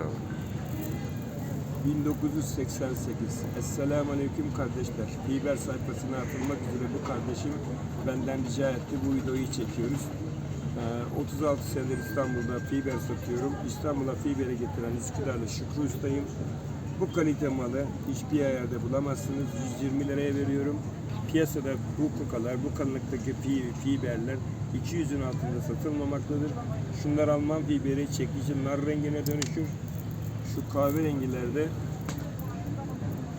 abi. 1988. Esselamu Aleyküm kardeşler. Fiber sayfasına atılmak üzere bu kardeşim benden rica etti. Bu videoyu çekiyoruz. Ee, 36 senedir İstanbul'da fiber satıyorum. İstanbul'a fiberi getiren Üsküdar'da Şükrü Usta'yım. Bu kalite malı hiçbir yerde bulamazsınız. 120 liraya veriyorum. Piyasada bu kukalar, bu kalınlıktaki fi- fiberler 200'ün altında satılmamaktadır. Şunlar Alman fiberi çekici nar rengine dönüşür. Şu kahverengilerde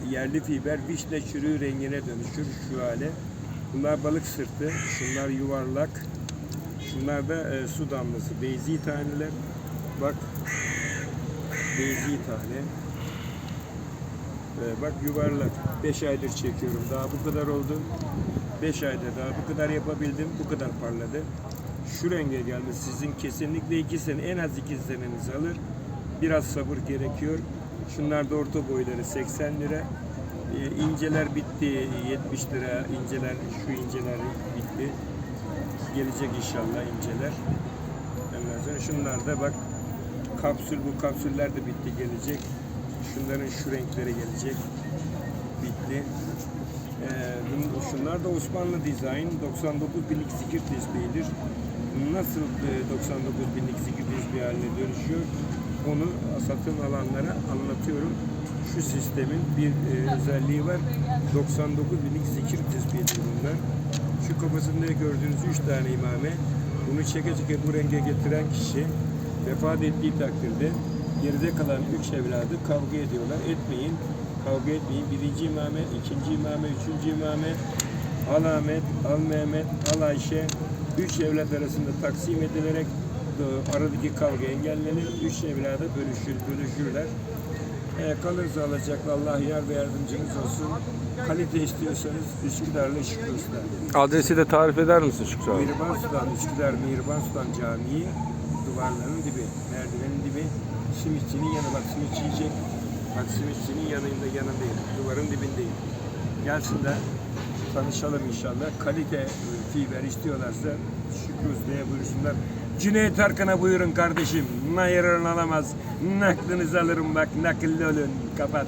yerli fiber vişne çürüğü rengine dönüşür şu hale. Bunlar balık sırtı, şunlar yuvarlak. Şunlar da e, su damlası, beyzi taneler. Bak, beyzi tane. E, bak yuvarlak. 5 aydır çekiyorum. Daha bu kadar oldu. 5 ayda daha bu kadar yapabildim. Bu kadar parladı. Şu renge gelmesi sizin kesinlikle 2 sene, en az 2 senenizi alır. Biraz sabır gerekiyor. Şunlar da orta boyları 80 lira. E, inceler bitti 70 lira. İnceler şu inceler bitti. Gelecek inşallah inceler. Ondan sonra şunlar da bak kapsül bu kapsüller de bitti gelecek. Şunların şu renkleri gelecek. Bitti. Ee, şunlar da Osmanlı dizayn 99 binlik zikir tesbihidir. Nasıl e, 99 binlik zikir tesbihi haline dönüşüyor onu satın alanlara anlatıyorum. Şu sistemin bir e, özelliği var. 99 binlik zikir tesbihidir bunlar. Şu kafasında gördüğünüz 3 tane imame bunu çeke çeke bu renge getiren kişi vefat ettiği takdirde geride kalan üç evladı kavga ediyorlar. Etmeyin, kavga etmeyin. Birinci imame, ikinci imame, üçüncü imame, Al Ahmet, Al Mehmet, Al Ayşe, üç evlat arasında taksim edilerek aradaki kavga engellenir. Üç evlada bölüşür, bölüşürler. E, kalırsa alacaklı Allah yar ve yardımcınız olsun. Kalite istiyorsanız Üsküdar'la Şükrü Usta. Adresi de tarif eder misin Şükrü abi? Mihriban Sultan, Üsküdar Mihriban Sultan Camii duvarların dibi, merdivenin dibi. Simitçinin yanı bak simitçi yiyecek. Bak simitçinin yanında yanındayım. Duvarın dibindeyim. Gelsinler tanışalım inşallah. Kalite e, fiber istiyorlarsa Şükrü Usta'ya buyursunlar. Cüneyt Arkan'a buyurun kardeşim. Nayırın alamaz. Naklınızı alırım bak nakilli olun. Kapat.